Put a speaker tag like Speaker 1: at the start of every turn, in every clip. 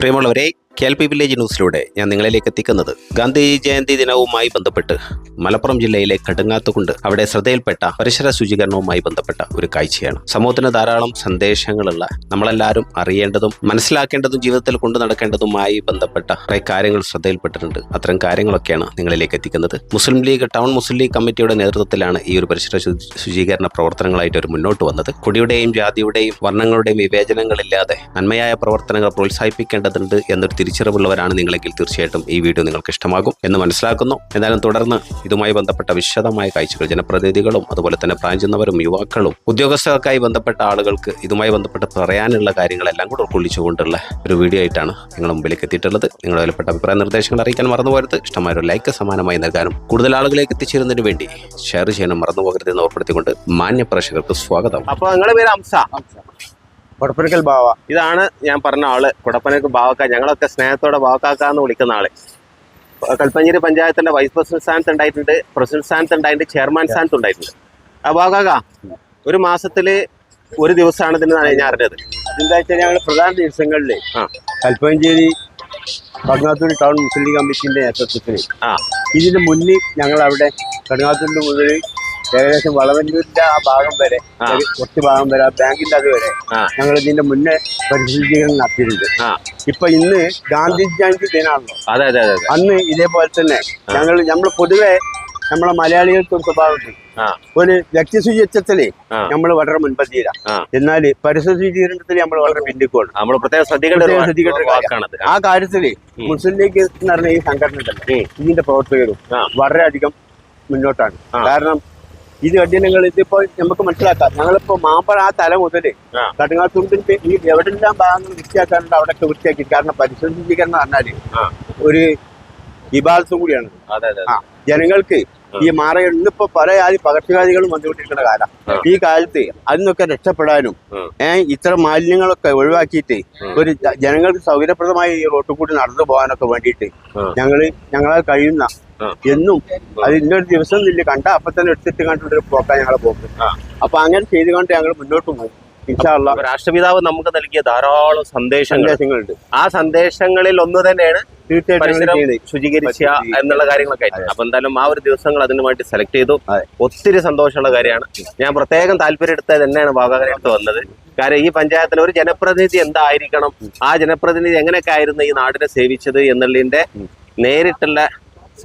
Speaker 1: പ്രിയമുള്ളവരെ K L P village ന്യൂസിലൂടെ ഞാൻ നിങ്ങളിലേക്ക് എത്തിക്കുന്നത്. ഗാന്ധി ജയന്തി ദിനവുമായി ബന്ധപ്പെട്ട് മലപ്പുറം ജില്ലയിലെ കടുങ്ങാത്തുകൊണ്ട് അവിടെ ശ്രദ്ധയിൽപ്പെട്ട പരിസര ശുചീകരണവുമായി ബന്ധപ്പെട്ട ഒരു കാഴ്ചയാണ്. സമൂഹത്തിന് ധാരാളം സന്ദേശങ്ങളുള്ള നമ്മളെല്ലാവരും അറിയേണ്ടതും മനസ്സിലാക്കേണ്ടതും ജീവിതത്തിൽ കൊണ്ടു നടക്കേണ്ടതുമായി ബന്ധപ്പെട്ട കുറേ കാര്യങ്ങൾ ശ്രദ്ധയിൽപ്പെട്ടിട്ടുണ്ട്. അത്തരം കാര്യങ്ങളൊക്കെയാണ് നിങ്ങളിലേക്ക് എത്തിക്കുന്നത്. മുസ്ലിം ലീഗ് ടൗൺ മുസ്ലിം ലീഗ് കമ്മിറ്റിയുടെ നേതൃത്വത്തിലാണ് ഈ ഒരു പരിസര ശുചീകരണ പ്രവർത്തനങ്ങളായിട്ട് ഒരു മുന്നോട്ട് വന്നത്. കുടിയുടെയും ജാതിയുടെയും വർണങ്ങളുടെയും വിവേചനങ്ങളില്ലാതെ നന്മയായ പ്രവർത്തനങ്ങൾ പ്രോത്സാഹിപ്പിക്കേണ്ടതുണ്ട് എന്നൊരു തിരിച്ചറിവുള്ളവരാണ് നിങ്ങളെങ്കിൽ തീർച്ചയായിട്ടും ഈ വീഡിയോ നിങ്ങൾക്ക് ഇഷ്ടമാകും എന്ന് മനസ്സിലാക്കുന്നു. എന്നാലും തുടർന്ന് ഇതുമായി ബന്ധപ്പെട്ട വിശദമായ കാഴ്ചകൾ ജനപ്രതിനിധികളും അതുപോലെ തന്നെ പ്രാഞ്ചുന്നവരും യുവാക്കളും ഉദ്യോഗസ്ഥർക്കായി ബന്ധപ്പെട്ട ആളുകൾക്ക് ഇതുമായി ബന്ധപ്പെട്ട് പറയാനുള്ള കാര്യങ്ങളെല്ലാം കൂടെ ഉൾക്കൊള്ളിച്ചുകൊണ്ടുള്ള ഒരു വീഡിയോ ആയിട്ടാണ് നിങ്ങൾ മുമ്പിലേക്ക് എത്തിയിട്ടുള്ളത്. നിങ്ങളുടെ വിലപ്പെട്ട അഭിപ്രായ നിർദ്ദേശങ്ങൾ അറിയിക്കാൻ മറന്നുപോകരുത് ഇഷ്ടമായ ഒരു ലൈക്ക് സമാനമായി നൽകാനും കൂടുതൽ ആളുകളിലേക്ക് എത്തിച്ചേരുന്നതിന് വേണ്ടി ഷെയർ ചെയ്യാനും മറന്നുപോകരുത് എന്ന് ഓർപ്പെടുത്തിക്കൊണ്ട് മാന്യ പ്രേക്ഷകർക്ക് സ്വാഗതം. അപ്പോൾ നിങ്ങളുടെ പേര് അംസ അംസ.
Speaker 2: കൊടപ്പനക്കൽ ബാവ.
Speaker 1: ഇതാണ് ഞാൻ പറഞ്ഞ ആൾ. കൊടപ്പനക്കൽ ബാവക്ക. ഞങ്ങളൊക്കെ സ്നേഹത്തോടെ ബാവക്കാക്ക എന്ന് വിളിക്കുന്ന ആൾ. കൽപ്പഞ്ചേരി പഞ്ചായത്തിന്റെ വൈസ് പ്രസിഡന്റ് സ്ഥാനത്ത് ഉണ്ടായിട്ടുണ്ട്. പ്രസിഡന്റ് സ്ഥാനത്ത് ഉണ്ടായിട്ടുണ്ട്. ചെയർമാൻ സ്ഥാനത്ത് ഉണ്ടായിട്ടുണ്ട്. ആ ബാവക്കാക്ക ഒരു മാസത്തിൽ ഒരു ദിവസമാണ് ഇതിന് ഞാൻ അറിഞ്ഞത്.
Speaker 2: എന്താ വെച്ചാൽ ഞങ്ങൾ പ്രധാന ദിവസങ്ങളിൽ. കൽപ്പഞ്ചേരി കടുങ്ങാത്തൂർ ടൗൺ മുസ്ലിം ലീഗ് കമ്മിറ്റിന്റെ നേതൃത്വത്തിൽ
Speaker 1: ആ.
Speaker 2: ഇതിന് മുന്നിൽ ഞങ്ങൾ അവിടെ കടുങ്ങാത്തൂരിന്റെ മുതൽ ഏകദേശം വളവന്നൂരിന്റെ ആ ഭാഗം വരെ കുറച്ച് ഭാഗം വരെ ആ ബാങ്കിന്റെ അത് വരെ ഞങ്ങൾ ഇതിന്റെ മുന്നേ പരിശീലനം നടത്തിയിട്ടുണ്ട്. ഇപ്പൊ ഇന്ന് ഗാന്ധി ജയന്തി ദിനാണല്ലോ അന്ന് ഇതേപോലെ തന്നെ ഞങ്ങൾ നമ്മൾ പൊതുവെ നമ്മളെ മലയാളികൾക്ക് ഒരു സ്വഭാവമുണ്ട് ഒരു വ്യക്തി
Speaker 1: ശുചിത്വത്തിൽ
Speaker 2: നമ്മൾ വളരെ മുൻപന്തിയില്ല
Speaker 1: എന്നാൽ
Speaker 2: എന്നാൽ പരിസര ശുചീകരണത്തിൽ നമ്മൾ വളരെ പിന്നിക്കോണ്
Speaker 1: നമ്മൾ പ്രത്യേകം ശ്രദ്ധിക്കേണ്ട
Speaker 2: ആ
Speaker 1: കാര്യത്തിൽ.
Speaker 2: മുസ്ലിം ലീഗ് എന്ന് പറഞ്ഞ ഈ സംഘടന ഉണ്ടല്ലോ. ഇതിന്റെ പ്രവർത്തകരും. വളരെയധികം മുന്നോട്ടാണ്. കാരണം ഇത് കഠിനങ്ങൾ ഇതിപ്പോ നമുക്ക് മനസ്സിലാക്കാം. ഞങ്ങളിപ്പോ മാമ്പഴ ആ തല
Speaker 1: മുതൽ.
Speaker 2: കടുങ്ങാത്തുണ്ടിന്റെ ഈ എവിടെല്ലാം ഭാഗങ്ങൾ വൃത്തിയാക്കാനുണ്ട് അവിടെയൊക്കെ വൃത്തിയാക്കി കാരണം പരിസര ശുചീകരണം
Speaker 1: പറഞ്ഞാൽ
Speaker 2: ഒരു വിഭാഗത്തും കൂടിയാണ്. ജനങ്ങൾക്ക് ഈ മാറ ഇന്നിപ്പോ പല ജാതി പകർച്ചവ്യാധികളും വന്നുകൊണ്ടിരിക്കുന്ന കാലം. ഈ കാലത്ത് അതിനൊക്കെ രക്ഷപ്പെടാനും
Speaker 1: ഏർ
Speaker 2: ഇത്ര ഇത്തരം മാലിന്യങ്ങളൊക്കെ ഒഴിവാക്കിയിട്ട് ഒരു ജനങ്ങൾക്ക് സൗകര്യപ്രദമായി ഈ റോട്ടിൽ കൂടി നടന്നു പോകാനൊക്കെ വേണ്ടിയിട്ട്. ഞങ്ങൾ ഞങ്ങളാൽ കഴിയുന്ന എന്നും അത് ഇന്നൊരു ദിവസം ഇല്ല. കണ്ട അപ്പൊ തന്നെ എടുത്തിട്ട് കണ്ടിട്ട് പോക്കാൻ ഞങ്ങളെ പോക്ക്.
Speaker 1: ആ.
Speaker 2: അപ്പൊ അങ്ങനെ ചെയ്തുകൊണ്ട് ഞങ്ങൾ മുന്നോട്ട് പോകും.
Speaker 1: രാഷ്ട്രപിതാവ് നമുക്ക് നൽകിയ ധാരാളം സന്ദേശങ്ങൾ.
Speaker 2: സന്ദേശങ്ങളുണ്ട്.
Speaker 1: ആ സന്ദേശങ്ങളിൽ ഒന്ന് തന്നെയാണ്
Speaker 2: തീർച്ചയായിട്ടും.
Speaker 1: ശുചീകരിച്ച എന്നുള്ള കാര്യങ്ങളൊക്കെ ആയിട്ട്. അപ്പൊ എന്തായാലും ആ ഒരു ദിവസങ്ങൾ അതിനു വേണ്ടി സെലക്ട് ചെയ്തു ഒത്തിരി സന്തോഷമുള്ള കാര്യമാണ്. ഞാൻ പ്രത്യേകം താല്പര്യം എടുത്തത് തന്നെയാണ് ഭാഗമായിട്ട് വന്നത്. കാരണം ഈ പഞ്ചായത്തിൽ ഒരു ജനപ്രതിനിധി എന്തായിരിക്കണം? ആ ജനപ്രതിനിധി എങ്ങനെയൊക്കെ ആയിരുന്നു ഈ നാടിനെ സേവിച്ചത് എന്നുള്ളതിന്റെ നേരിട്ടുള്ള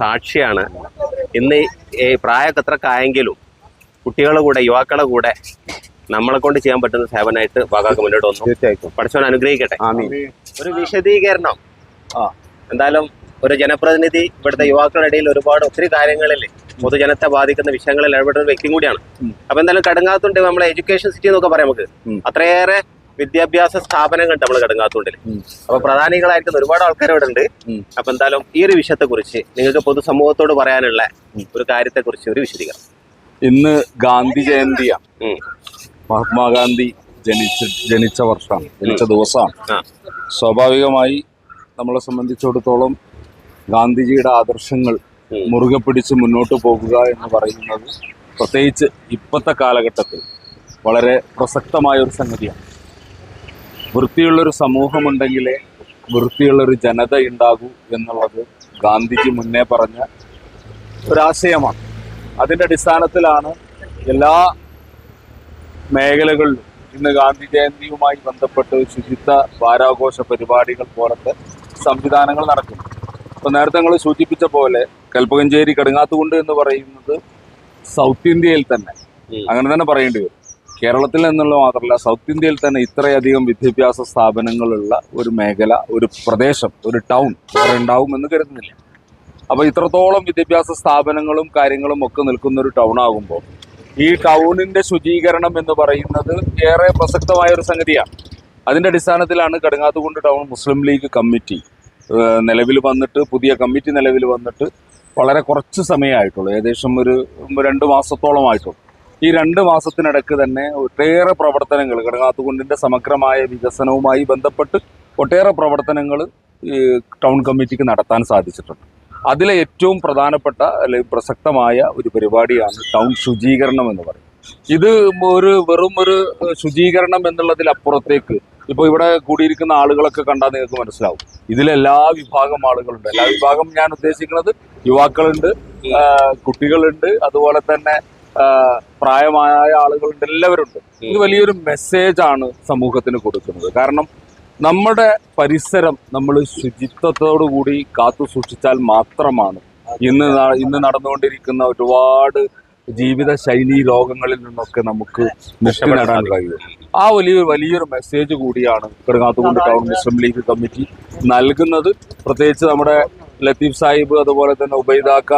Speaker 1: സാക്ഷിയാണ്. ഇന്ന് ഈ പ്രായമൊക്കെ എത്രക്കായെങ്കിലും കുട്ടികളുടെ കൂടെ യുവാക്കളുടെ കൂടെ നമ്മളെ കൊണ്ട് ചെയ്യാൻ പറ്റുന്ന സേവനമായിട്ട് വാഗാക്ക് മുന്നോട്ട് വന്നു.
Speaker 2: തീർച്ചയായിട്ടും.
Speaker 1: പഠിച്ചവൻ അനുഗ്രഹിക്കട്ടെ.
Speaker 2: ആമീൻ.
Speaker 1: ഒരു വിശദീകരണം.
Speaker 2: ആ.
Speaker 1: എന്തായാലും ഒരു ജനപ്രതിനിധി ഇവിടുത്തെ യുവാക്കളുടെ ഇടയിൽ ഒരുപാട് ഒത്തിരി കാര്യങ്ങളിൽ പൊതുജനത്തെ ബാധിക്കുന്ന വിഷയങ്ങളിൽ ഇടപെടുന്ന വ്യക്തി കൂടിയാണ്. അപ്പൊ എന്തായാലും കടുങ്ങാത്തുണ്ട് നമ്മളെ എഡ്യൂക്കേഷൻ സിറ്റി എന്നൊക്കെ പറയാം നമുക്ക്. അത്രയേറെ വിദ്യാഭ്യാസ സ്ഥാപനങ്ങളുണ്ട് നമ്മൾ കടുങ്ങാത്തുണ്ടിൽ. അപ്പൊ പ്രധാനികളായിട്ട് ഒരുപാട് ആൾക്കാർ ഇവിടെ ഉണ്ട്. അപ്പൊ എന്തായാലും ഈ ഒരു വിഷയത്തെ കുറിച്ച് നിങ്ങൾക്ക് പൊതുസമൂഹത്തോട് പറയാനുള്ള ഒരു കാര്യത്തെ കുറിച്ച് ഒരു വിശദീകരണം.
Speaker 3: ഇന്ന് ഗാന്ധി ജയന്തിയാണ്. മഹാത്മാഗാന്ധി ജനിച്ച ജനിച്ച വർഷമാണ്. ജനിച്ച ദിവസമാണ്. സ്വാഭാവികമായി നമ്മളെ സംബന്ധിച്ചിടത്തോളം ഗാന്ധിജിയുടെ ആദർശങ്ങൾ മുറുകെ പിടിച്ച് മുന്നോട്ട് പോകുക എന്ന് പറയുന്നത് പ്രത്യേകിച്ച് ഇപ്പോഴത്തെ കാലഘട്ടത്തിൽ വളരെ പ്രസക്തമായ ഒരു സംഗതിയാണ്. വൃത്തിയുള്ളൊരു സമൂഹമുണ്ടെങ്കിലേ വൃത്തിയുള്ളൊരു ജനത ഉണ്ടാകൂ എന്നുള്ളത് ഗാന്ധിജി മുന്നേ പറഞ്ഞ ഒരാശയമാണ്. അതിന്റെ അടിസ്ഥാനത്തിലാണ് എല്ലാ മേഖലകളിലും ഇന്ന് ഗാന്ധി ജയന്തിയുമായി ബന്ധപ്പെട്ട് ശുചിത്വ വാരാഘോഷ പരിപാടികൾ പോലത്തെ സംവിധാനങ്ങൾ നടക്കും അപ്പോൾ നേരത്തെ നിങ്ങൾ സൂചിപ്പിച്ച പോലെ കൽപ്പകഞ്ചേരി കടുങ്ങാത്തുകുണ്ട് എന്ന് പറയുന്നത് സൗത്ത് ഇന്ത്യയിൽ തന്നെ. അങ്ങനെ തന്നെ പറയേണ്ടി വരും. കേരളത്തിൽ നിന്നുള്ള മാത്രമല്ല സൗത്ത് ഇന്ത്യയിൽ തന്നെ ഇത്രയധികം വിദ്യാഭ്യാസ സ്ഥാപനങ്ങളുള്ള ഒരു മേഖല ഒരു പ്രദേശം ഒരു ടൗൺ വേറെ ഉണ്ടാവും എന്ന് കരുതുന്നില്ല. അപ്പോൾ ഇത്രത്തോളം വിദ്യാഭ്യാസ സ്ഥാപനങ്ങളും കാര്യങ്ങളും ഒക്കെ നിൽക്കുന്ന ഒരു ടൗൺ ആകുമ്പോൾ ഈ ടൗണിന്റെ ശുചീകരണം എന്ന് പറയുന്നത് ഏറെ പ്രസക്തമായ ഒരു സംഗതിയാണ്. അതിന്റെ അടിസ്ഥാനത്തിലാണ് കടുങ്ങാത്തുകുണ്ട് ടൗൺ മുസ്ലിം ലീഗ് കമ്മിറ്റി നിലവിൽ വന്നിട്ട് പുതിയ കമ്മിറ്റി നിലവിൽ വന്നിട്ട് വളരെ കുറച്ച് സമയമായിട്ടുള്ളൂ. ഏകദേശം ഒരു രണ്ട് മാസത്തോളമായിട്ടുള്ളൂ. ഈ രണ്ട് മാസത്തിനിടയ്ക്ക് തന്നെ ഒട്ടേറെ പ്രവർത്തനങ്ങൾ കടുങ്ങാത്തുകുണ്ടിന്റെ സമഗ്രമായ വികസനവുമായി ബന്ധപ്പെട്ട് ഒട്ടേറെ പ്രവർത്തനങ്ങൾ ടൗൺ കമ്മിറ്റിക്ക് നടത്താൻ സാധിച്ചിട്ടുണ്ട്. അതിലെ ഏറ്റവും പ്രധാനപ്പെട്ട അല്ലെങ്കിൽ പ്രസക്തമായ ഒരു പരിപാടിയാണ് ടൗൺ ശുചീകരണം എന്ന് പറയുന്നത്. ഇത് ഒരു വെറും ഒരു ശുചീകരണം എന്നുള്ളതിലപ്പുറത്തേക്ക് ഇപ്പൊ ഇവിടെ കൂടിയിരിക്കുന്ന ആളുകളൊക്കെ കണ്ടാൽ നിങ്ങൾക്ക് മനസ്സിലാവും. ഇതിലെല്ലാ വിഭാഗം ആളുകളുണ്ട്. എല്ലാ വിഭാഗം ഞാൻ ഉദ്ദേശിക്കുന്നത് യുവാക്കളുണ്ട് കുട്ടികളുണ്ട് അതുപോലെ തന്നെ പ്രായമായ ആളുകളുണ്ട് എല്ലാവരുണ്ട്. ഇത് വലിയൊരു മെസ്സേജ് ആണ് സമൂഹത്തിന് കൊടുക്കുന്നത്. കാരണം നമ്മുടെ പരിസരം നമ്മൾ ശുചിത്വത്തോടു കൂടി കാത്തു സൂക്ഷിച്ചാൽ മാത്രമാണ് ഇന്ന് ഇന്ന് നടന്നുകൊണ്ടിരിക്കുന്ന ഒരുപാട് ജീവിത ശൈലി രോഗങ്ങളിൽ നിന്നൊക്കെ നമുക്ക് മുക്തി നേടാൻ കഴിയും. ആ വലിയ വലിയൊരു മെസ്സേജ് കൂടിയാണ് കടുങ്ങാത്തുകുണ്ട് ടൗൺ മുസ്ലിം ലീഗ് കമ്മിറ്റി നൽകുന്നത്. പ്രത്യേകിച്ച് നമ്മുടെ ലത്തീഫ് സാഹിബ് അതുപോലെ തന്നെ ഉബൈദാക്ക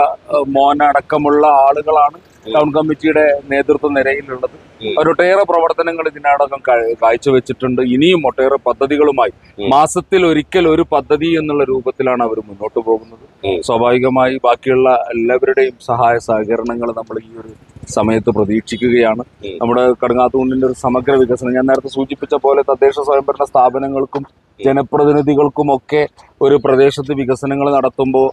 Speaker 3: മോൻ അടക്കമുള്ള ആളുകളാണ് ടൗൺ കമ്മിറ്റിയുടെ നേതൃത്വ നിരയിലുള്ളത്. ഒരൊട്ടേറെ പ്രവർത്തനങ്ങൾ ഇതിനടക്കം കാഴ്ചവെച്ചിട്ടുണ്ട് ഇനിയും ഒട്ടേറെ പദ്ധതികളുമായി മാസത്തിൽ ഒരിക്കൽ ഒരു പദ്ധതി എന്നുള്ള രൂപത്തിലാണ് അവർ മുന്നോട്ട് പോകുന്നത്. സ്വാഭാവികമായി ബാക്കിയുള്ള എല്ലാവരുടെയും സഹായ സഹകരണങ്ങൾ നമ്മൾ ഈ ഒരു സമയത്ത് പ്രതീക്ഷിക്കുകയാണ്. നമ്മുടെ കടുങ്ങാത്തുകുണ്ടിന്റെ ഒരു സമഗ്ര വികസനം ഞാൻ നേരത്തെ സൂചിപ്പിച്ച പോലെ തദ്ദേശ സ്വയംഭരണ സ്ഥാപനങ്ങൾക്കും ജനപ്രതിനിധികൾക്കും ഒക്കെ ഒരു പ്രദേശത്ത് വികസനങ്ങൾ നടത്തുമ്പോൾ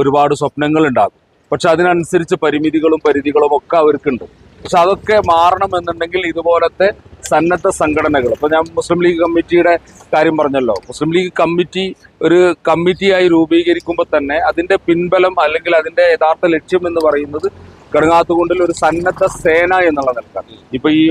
Speaker 3: ഒരുപാട് സ്വപ്നങ്ങൾ ഉണ്ടാകും പക്ഷെ അതിനനുസരിച്ച് പരിമിതികളും പരിധികളും ഒക്കെ അവർക്കുണ്ട്. പക്ഷെ അതൊക്കെ മാറണമെന്നുണ്ടെങ്കിൽ ഇതുപോലത്തെ സന്നദ്ധ സംഘടനകൾ ഇപ്പൊ ഞാൻ മുസ്ലിം ലീഗ് കമ്മിറ്റിയുടെ കാര്യം പറഞ്ഞല്ലോ. മുസ്ലിം ലീഗ് കമ്മിറ്റി ഒരു കമ്മിറ്റിയായി രൂപീകരിക്കുമ്പോൾ തന്നെ അതിന്റെ പിൻബലം അല്ലെങ്കിൽ അതിന്റെ യഥാർത്ഥ ലക്ഷ്യം എന്ന് പറയുന്നത് കടുങ്ങാത്തുകൊണ്ടിൽ ഒരു സന്നദ്ധ സേന എന്നുള്ള നിലക്കാണ്. ഇപ്പൊ ഈ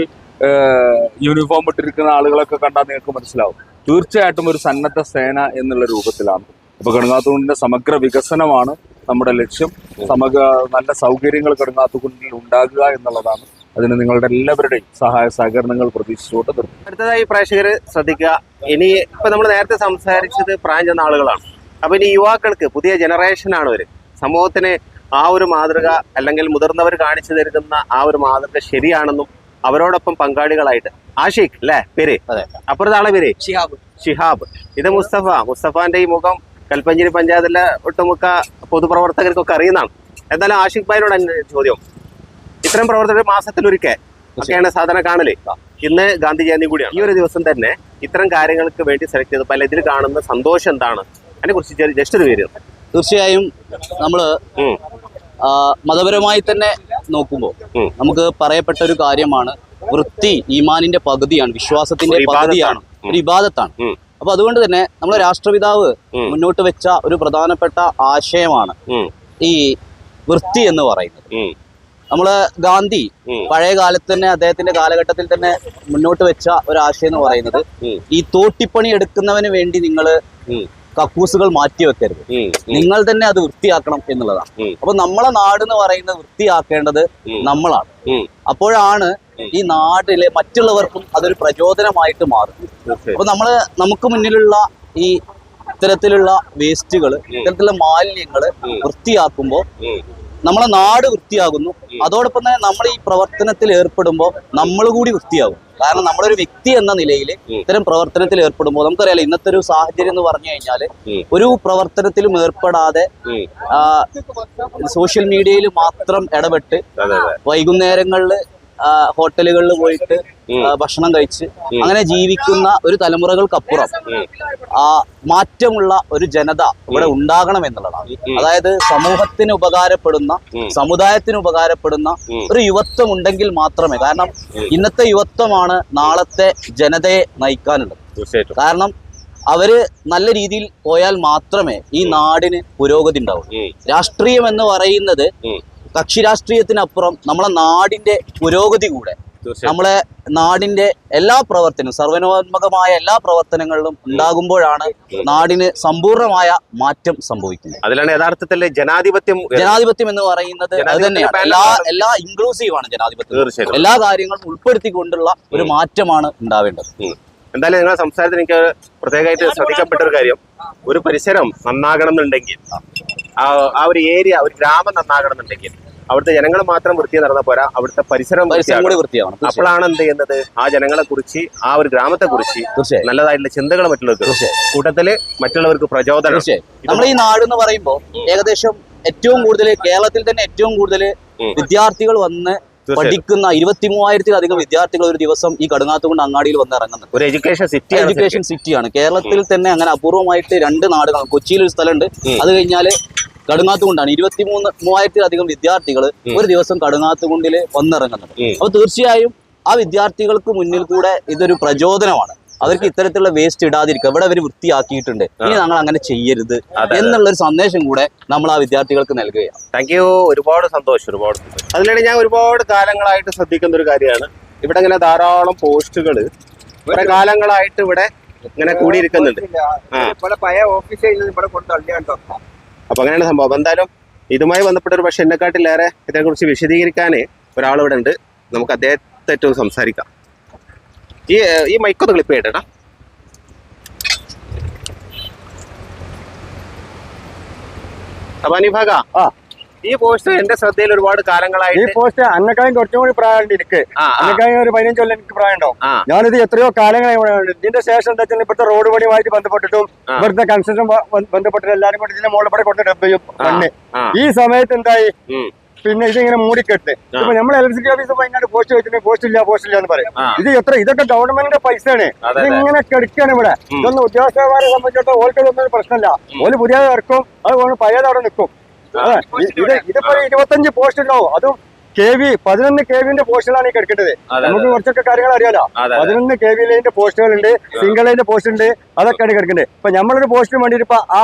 Speaker 3: യൂണിഫോം ഇട്ടിരിക്കുന്ന ആളുകളൊക്കെ കണ്ടാൽ നിങ്ങൾക്ക് മനസ്സിലാവും. തീർച്ചയായിട്ടും ഒരു സന്നദ്ധ സേന എന്നുള്ള രൂപത്തിലാണ്. ഇപ്പൊ കടുങ്ങാത്തുകുണ്ടിന്റെ സമഗ്ര വികസനമാണ് നമ്മുടെ ലക്ഷ്യം. സമഗ്ര നല്ല സൗകര്യങ്ങൾ കടുങ്ങാത്തുകുണ്ടിൽ ഉണ്ടാകുക എന്നുള്ളതാണ്. അതിന് നിങ്ങളുടെ എല്ലാവരുടെയും സഹായ സഹകരണങ്ങൾ പ്രതീക്ഷിച്ചുകൊണ്ട്
Speaker 1: അടുത്തതായി പ്രേക്ഷകർ ശ്രദ്ധിക്കുക. ഇനി ഇപ്പൊ നമ്മൾ നേരത്തെ സംസാരിച്ചത് പ്രായം ചെന്ന ആളുകളാണ്. അപ്പൊ ഇനി യുവാക്കൾക്ക് പുതിയ ജനറേഷനാണ് അവർ. സമൂഹത്തിന് ആ ഒരു മാതൃക അല്ലെങ്കിൽ മുതിർന്നവർ കാണിച്ചു തരുന്ന ആ ഒരു മാതൃക ശരിയാണെന്നും അവരോടൊപ്പം പങ്കാളികളായിട്ട്. ആഷിഖ് അല്ലേ? പേര്? അപ്പുറത്താളെ പേര്?
Speaker 4: ഷിഹാബ്.
Speaker 1: ഷിഹാബ്. ഇത് മുസ്തഫ. മുസ്തഫാന്റെ ഈ മുഖം കൽപ്പഞ്ചേരി പഞ്ചായത്തിലെ ഒട്ടുമുക്ക പൊതുപ്രവർത്തകർക്കൊക്കെ അറിയുന്നതാണ്. എന്തായാലും ആഷിഖ് ഭായിനോട് ചോദ്യം. ഇത്തരം പ്രവർത്തകർ മാസത്തിലൊരിക്കൽ ഒക്കെയാണ് സാധാരണ കാണൽ. ഇന്ന് ഗാന്ധി ജയന്തി കൂടിയാണ്. ഈ ഒരു ദിവസം തന്നെ ഇത്തരം കാര്യങ്ങൾക്ക് വേണ്ടി സെലക്ട് ചെയ്തപ്പോൾ അല്ല ഇതിൽ കാണുന്ന സന്തോഷം എന്താണ്? അതിനെ കുറിച്ച് ജസ്റ്റ് ഒരു പേര്.
Speaker 4: തീർച്ചയായും നമ്മൾ. മതപരമായി തന്നെ നോക്കുമ്പോൾ. നമുക്ക് പറയപ്പെട്ട ഒരു കാര്യമാണ് വൃത്തി ഈമാനിന്റെ പകുതിയാണ് വിശ്വാസത്തിന്റെ പകുതിയാണ് ഒരു ഇബാദത്താണ്. അപ്പൊ അതുകൊണ്ട് തന്നെ നമ്മുടെ രാഷ്ട്രപിതാവ് മുന്നോട്ട് വെച്ച ഒരു പ്രധാനപ്പെട്ട ആശയമാണ് ഈ വൃത്തി എന്ന് പറയുന്നത്. നമ്മൾ ഗാന്ധി പഴയ കാലത്ത് തന്നെ അദ്ദേഹത്തിന്റെ കാലഘട്ടത്തിൽ തന്നെ മുന്നോട്ട് വെച്ച ഒരു ആശയം എന്ന് പറയുന്നത് ഈ തോട്ടിപ്പണി എടുക്കുന്നവന് വേണ്ടി നിങ്ങൾ
Speaker 1: ഉം.
Speaker 4: കക്കൂസുകൾ മാറ്റി വെക്കരുത്. നിങ്ങൾ തന്നെ അത് വൃത്തിയാക്കണം എന്നുള്ളതാണ്. അപ്പൊ നമ്മളെ നാട് എന്ന് പറയുന്നത് വൃത്തിയാക്കേണ്ടത് നമ്മളാണ്. അപ്പോഴാണ് ഈ നാട്ടിലെ മറ്റുള്ളവർക്കും അതൊരു പ്രചോദനമായിട്ട് മാറും. അപ്പൊ നമ്മൾ നമുക്ക് മുന്നിലുള്ള ഈ ഇത്തരത്തിലുള്ള വേസ്റ്റുകൾ ഇത്തരത്തിലുള്ള മാലിന്യങ്ങൾ
Speaker 1: വൃത്തിയാക്കുമ്പോ
Speaker 4: വൃത്തിയാക്കുമ്പോൾ. നമ്മളെ നാട് വൃത്തിയാകുന്നു. അതോടൊപ്പം തന്നെ നമ്മൾ ഈ പ്രവർത്തനത്തിൽ ഏർപ്പെടുമ്പോൾ നമ്മൾ കൂടി വൃത്തിയാകും. കാരണം നമ്മളൊരു വ്യക്തി എന്ന നിലയിൽ ഇത്തരം പ്രവർത്തനത്തിൽ ഏർപ്പെടുമ്പോൾ നമുക്കറിയാലോ ഇന്നത്തെ ഒരു സാഹചര്യം എന്ന് പറഞ്ഞു കഴിഞ്ഞാൽ ഒരു പ്രവർത്തനത്തിലും ഏർപ്പെടാതെ സോഷ്യൽ മീഡിയയിൽ മാത്രം ഇടപെട്ട് വൈകുന്നേരങ്ങളിൽ ഹോട്ടലുകളിൽ പോയിട്ട് ഭക്ഷണം കഴിച്ച് അങ്ങനെ ജീവിക്കുന്ന ഒരു തലമുറകൾക്കപ്പുറം. ആ മാറ്റമുള്ള ഒരു ജനത ഇവിടെ ഉണ്ടാകണം എന്നുള്ളതാണ്. അതായത് സമൂഹത്തിന് ഉപകാരപ്പെടുന്ന. സമുദായത്തിന് ഉപകാരപ്പെടുന്ന ഒരു യുവത്വം ഉണ്ടെങ്കിൽ മാത്രമേ കാരണം ഇന്നത്തെ യുവത്വമാണ് നാളത്തെ ജനതയെ നയിക്കാനുള്ളത്. കാരണം അവർ നല്ല രീതിയിൽ പോയാൽ മാത്രമേ ഈ നാടിന് പുരോഗതി ഉണ്ടാവൂ. രാഷ്ട്രീയം എന്ന് പറയുന്നത്. കക്ഷി രാഷ്ട്രീയത്തിനപ്പുറം നമ്മളെ നാടിന്റെ പുരോഗതി കൂടെ നമ്മളെ നാടിന്റെ എല്ലാ പ്രവർത്തനവും സർവനോത്മകമായ എല്ലാ പ്രവർത്തനങ്ങളിലും ഉണ്ടാകുമ്പോഴാണ് നാടിന് സമ്പൂർണമായ മാറ്റം സംഭവിക്കുന്നത്.
Speaker 1: അതിലാണ് യഥാർത്ഥത്തിൽ ജനാധിപത്യം
Speaker 4: ജനാധിപത്യം എന്ന് പറയുന്നത് അത് തന്നെയാണ്. എല്ലാ. എല്ലാ ഇൻക്ലൂസീവ് ആണ് ജനാധിപത്യം. എല്ലാ കാര്യങ്ങളും ഉൾപ്പെടുത്തിക്കൊണ്ടുള്ള ഒരു മാറ്റമാണ് ഉണ്ടാവേണ്ടത്.
Speaker 1: എന്തായാലും നിങ്ങളുടെ സംസാരത്തിൽ എനിക്ക് പ്രത്യേകമായിട്ട് ശ്രദ്ധിക്കപ്പെട്ട ഒരു കാര്യം. ഒരു പരിസരം നന്നാകണം എന്നുണ്ടെങ്കിൽ ആ ഒരു ഏരിയ ഒരു ഗ്രാമം നന്നാകണം എന്നുണ്ടെങ്കിൽ അവിടുത്തെ ജനങ്ങൾ മാത്രം വൃത്തി നടന്ന പോരാ അവിടുത്തെ പരിസരം
Speaker 4: കൂടി വൃത്തിയാവണം.
Speaker 1: അപ്പോഴാണ് എന്ത് ചെയ്യുന്നത്? ആ ജനങ്ങളെ കുറിച്ച് ആ ഒരു ഗ്രാമത്തെ കുറിച്ച് നല്ലതായിട്ടുള്ള ചിന്തകൾ മറ്റുള്ളവർക്ക് കൂട്ടത്തിൽ മറ്റുള്ളവർക്ക് പ്രചോദനം.
Speaker 4: നമ്മൾ ഈ നാട് എന്ന് പറയുമ്പോൾ ഏകദേശം ഏറ്റവും കൂടുതൽ കേരളത്തിൽ തന്നെ ഏറ്റവും കൂടുതൽ വിദ്യാർത്ഥികൾ വന്ന് പഠിക്കുന്ന ഇരുപത്തി മൂവായിരത്തിലധികം വിദ്യാർത്ഥികൾ ഒരു ദിവസം ഈ കടുങ്ങാത്തുകൊണ്ട് അങ്ങാടിയിൽ വന്ന് ഇറങ്ങുന്നുണ്ട്.
Speaker 1: ഒരു എഡ്യൂക്കേഷൻ സിറ്റി
Speaker 4: എഡ്യൂക്കേഷൻ സിറ്റിയാണ് കേരളത്തിൽ തന്നെ അങ്ങനെ അപൂർവമായിട്ട് രണ്ട് നാടുകൾ കൊച്ചിയിൽ ഒരു സ്ഥലമുണ്ട്. അത് കഴിഞ്ഞാൽ കടുങ്ങാത്തുകൊണ്ടാണ് ഇരുപത്തി മൂന്ന് മൂവായിരത്തിലധികം വിദ്യാർത്ഥികൾ ഒരു ദിവസം കടുങ്ങാത്തുകൊണ്ടിൽ കൊണ്ടിൽ
Speaker 1: വന്നിറങ്ങുന്നത്
Speaker 4: അപ്പൊ തീർച്ചയായും ആ വിദ്യാർത്ഥികൾക്ക് മുന്നിൽ കൂടെ ഇതൊരു പ്രചോദനമാണ്. അവർക്ക് ഇത്തരത്തിലുള്ള വേസ്റ്റ് ഇടാതിരിക്കുക. ഇവിടെ അവർ വൃത്തിയാക്കിയിട്ടുണ്ട്. ഇനി ഞങ്ങൾ അങ്ങനെ ചെയ്യരുത്
Speaker 1: എന്നുള്ള
Speaker 4: ഒരു സന്ദേശം കൂടെ നമ്മൾ ആ വിദ്യാർത്ഥികൾക്ക് നൽകുകയാണ്.
Speaker 1: താങ്ക് യു ഒരുപാട് സന്തോഷം ഒരുപാട് അതിനിടെ ഞാൻ ഒരുപാട് കാലങ്ങളായിട്ട് ശ്രദ്ധിക്കുന്ന ഒരു കാര്യമാണ്. ഇവിടെ ഇങ്ങനെ ധാരാളം പോസ്റ്റുകൾ കുറെ കാലങ്ങളായിട്ട് ഇവിടെ ഇങ്ങനെ കൂടിയിരിക്കുന്നുണ്ട്. അപ്പൊ അങ്ങനെയാണ് സംഭവം. അപ്പൊ എന്തായാലും ഇതുമായി ബന്ധപ്പെട്ട ഒരു പക്ഷെ എന്നെക്കാട്ടിലേറെ ഇതിനെക്കുറിച്ച് വിശദീകരിക്കാൻ ഒരാൾ ഇവിടെ ഉണ്ട്. നമുക്ക് അദ്ദേഹത്തെ ഏറ്റവും സംസാരിക്കാം. ഈ ഈ മൈക്കൊന്ന് ക്ലിപ്പ് ചെയ്യട്ടെടാ അപ്പൊ അനിഭാഗ ഈ പോസ്റ്റ് എന്റെ ശ്രദ്ധയിൽ ഒരുപാട് കാലങ്ങളായി
Speaker 5: ഈ
Speaker 1: പോസ്റ്റർ
Speaker 5: പോസ്റ്റ് അന്നക്കായും കുറച്ചും കൂടി പ്രായമുണ്ട് എനിക്ക് അന്നക്കായും ഒരു പതിനഞ്ച് കൊല്ലം എനിക്ക്
Speaker 1: പ്രായമുണ്ടോ.
Speaker 5: ഞാനിത് എത്രയോ കാലങ്ങളായി. ഇതിന്റെ ശേഷം എന്താ വെച്ചാൽ ഇവിടുത്തെ റോഡ് പണിയുമായിട്ട് ബന്ധപ്പെട്ടിട്ടും. ഇവിടുത്തെ കൺസ്ട്രക്ഷൻ ബന്ധപ്പെട്ടിട്ട് എല്ലാരും കൂടി ഇതിന്റെ മുകളിൽ കൂടെ
Speaker 1: ആ.
Speaker 5: ഈ സമയത്ത് എന്തായി. പിന്നെ ഇതിങ്ങനെ മൂടിക്കെട്ട്. ഇപ്പൊ നമ്മൾ ഇലക്ട്രിസിറ്റി ഓഫീസ് ഭയങ്കര പോസ്റ്റ് വെച്ചിട്ട് പോസ്റ്റ് ഇല്ല പോസ്റ്റ് ഇല്ല എന്ന് പറയും. ഇത് എത്ര ഇതൊക്കെ ഗവൺമെന്റിന്റെ പൈസയാണ്. ഇതിങ്ങനെ കെടുക്കാണ് ഇവിടെ. ഇതൊന്നും ഉദ്യോഗസ്ഥന്മാരെ സംബന്ധിച്ചിടത്തോളം ഓൾക്ക് ഇതൊന്നും പ്രശ്നമില്ല. ഓൽ പുതിയത് ഇറക്കും അത് പഴയത് അവിടെ നിൽക്കും ഇതിപ്പോ ഇരുപത്തഞ്ച് പോസ്റ്റ് ഉണ്ടാവും. അതും കെ വി പതിനൊന്ന് കെ വിന്റെ പോസ്റ്റുകളാണ് ഈ കിടക്കേണ്ടത്. നമുക്ക് കുറച്ചൊക്കെ കാര്യങ്ങൾ അറിയാലോ. പതിനൊന്ന് കെ വി ലൈനിന്റെ പോസ്റ്റുകളുണ്ട് സിംഗിൾ ലൈനിന്റെ പോസ്റ്റ് ഉണ്ട് അതൊക്കെയാണ് കിടക്കേണ്ടത്. ഇപ്പൊ നമ്മളൊരു പോസ്റ്റിന് വേണ്ടിയിട്ട് ഇപ്പൊ ആ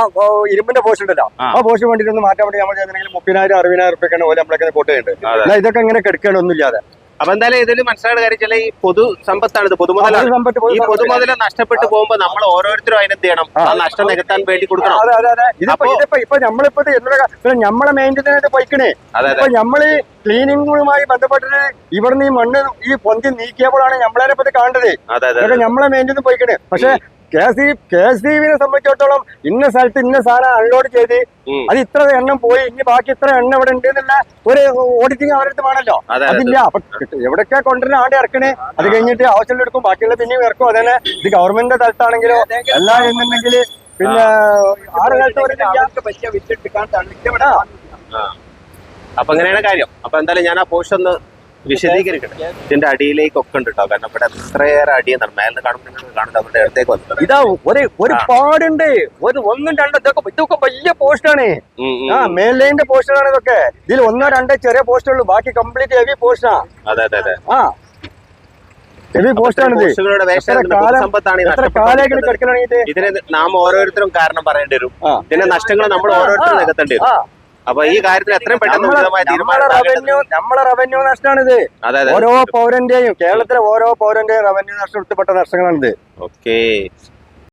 Speaker 5: ഇരുമ്പിന്റെ പോസ്റ്റ് ഉണ്ടല്ലോ.
Speaker 1: ആ.
Speaker 5: പോസ്റ്റ് വേണ്ടിയിട്ട് ഒന്ന് മാറ്റാൻ വേണ്ടി നമ്മൾ എന്തെങ്കിലും മുപ്പതിനായിരം അറുപതിനായിരം റുപ്യൊക്കെയാണ് ഓല നമ്മളൊക്കെ കോട്ട് അല്ല ഇതൊക്കെ ഇങ്ങനെ കിടക്കുകയാണ് ഒന്നുമില്ലാതെ
Speaker 1: അപ്പൊ എന്തായാലും ഇതിൽ മനസ്സിലായ കാര്യം വെച്ചാൽ ഈ പൊതു സമ്പത്താണ് ഇത് പൊതുമുതലാണ് ഈ
Speaker 5: പൊതുമുതൽ
Speaker 1: പൊതുമുതല നഷ്ടപ്പെട്ടു പോകുമ്പോ നമ്മൾ ഓരോരുത്തരും അതിനെന്ത് ചെയ്യണം?
Speaker 5: ആ.
Speaker 1: നഷ്ടം നികത്താൻ വേണ്ടി കൊടുക്കണം. അപ്പോ-
Speaker 5: ഇപ്പൊ നമ്മളിപ്പോ നമ്മളെ
Speaker 1: മെയിന്റെനൻസ് പൈക്കണേ
Speaker 5: ഇപ്പൊ നമ്മൾ ക്ലീനിങ്ങുമായി ബന്ധപ്പെട്ടിട്ട് ഇവിടുന്ന് ഈ മണ്ണ് ഈ പൊന്തി നീക്കിയപ്പോഴാണ് നമ്മളെ പറ്റി കാണേണ്ടത് നമ്മളെ മെയിന്റെനൻസ് പോയിക്കണേ. പക്ഷെ K S K S D വിനെ സംബന്ധിച്ചിടത്തോളം ഇന്ന സ്ഥലത്ത് ഇന്ന സാധനം അൺലോഡ് ചെയ്ത്. അത് ഇത്ര എണ്ണം പോയി ഇനി ബാക്കി ഇത്ര എണ്ണം ഇവിടെ ഉണ്ട് എന്നുള്ള ഒരു ഓഡിറ്റിംഗ് അവരുടെ അടുത്ത് വേണമല്ലോ.
Speaker 1: അതെ അതെ
Speaker 5: അതില്ല. അപ്പൊ എവിടൊക്കെ കൊണ്ടുവരുന്ന ആടെ ഇറക്കണേ അത് കഴിഞ്ഞിട്ട് ആവശ്യമുള്ള എടുക്കും. ബാക്കിയുള്ള പിന്നെയും ഇറക്കും. അതന്നെ ഇത് ഗവൺമെന്റിന്റെ തലത്താണെങ്കിലോ അല്ല എന്നുണ്ടെങ്കിൽ പിന്നെ ആറ് കാലത്ത്.
Speaker 1: അപ്പൊ അങ്ങനെയാണ് കാര്യം. അപ്പൊ എന്തായാലും ഞാൻ ആ പോസ്റ്റ് ഒന്ന് വിശദീകരിക്കട്ടെ. ഇതിന്റെ അടിയിലേക്കൊക്കെ ഉണ്ട് കേട്ടോ കാരണം ഇവിടെ എത്രയേറെ അടിയെന്നാണ് മേലിന് കാണുമ്പോൾ നിങ്ങൾ കാണുന്നത് അവരുടെ അടുത്തേക്ക് വന്നത്
Speaker 5: ഇതാ ഒരു ഒരു പാടുണ്ട്. ഒരു ഒന്നും രണ്ടോ ഇതൊക്കെ ഇതൊക്കെ വലിയ പോസ്റ്റാണ്.
Speaker 1: ആണ്.
Speaker 5: ആ ലൈനിന്റെ പോസ്റ്റുകളാണ് ഇതൊക്കെ. ഇതിൽ ഒന്നോ രണ്ടോ ചെറിയ പോസ്റ്റുള്ളൂ ബാക്കി കംപ്ലീറ്റ് ഹെവി പോസ്റ്റാ
Speaker 1: അതെ അതെ അതെ.
Speaker 5: ആ. ഹെവി പോസ്റ്റാണിത്
Speaker 1: ഇതിന് നാം ഓരോരുത്തരും കാരണം പറയേണ്ടി വരും. ഇതിന്റെ നഷ്ടങ്ങൾ നമ്മൾ ഓരോരുത്തരും നികത്തേണ്ടി വരും. അപ്പൊ ഈ കാര്യത്തിൽ എത്രയും പെട്ടെന്ന് ഉചിതമായ തീരുമാനം
Speaker 5: റവന്യൂ. നമ്മളെ റവന്യൂ നഷ്ടമാണിത്.
Speaker 1: അതെ അതെ.
Speaker 5: ഓരോ പൗരന്റെയും കേരളത്തിലെ ഓരോ പൗരന്റെയും റവന്യൂ നഷ്ടം ഉൾപ്പെട്ട നഷ്ടങ്ങളാണിത്.
Speaker 1: ഓക്കെ.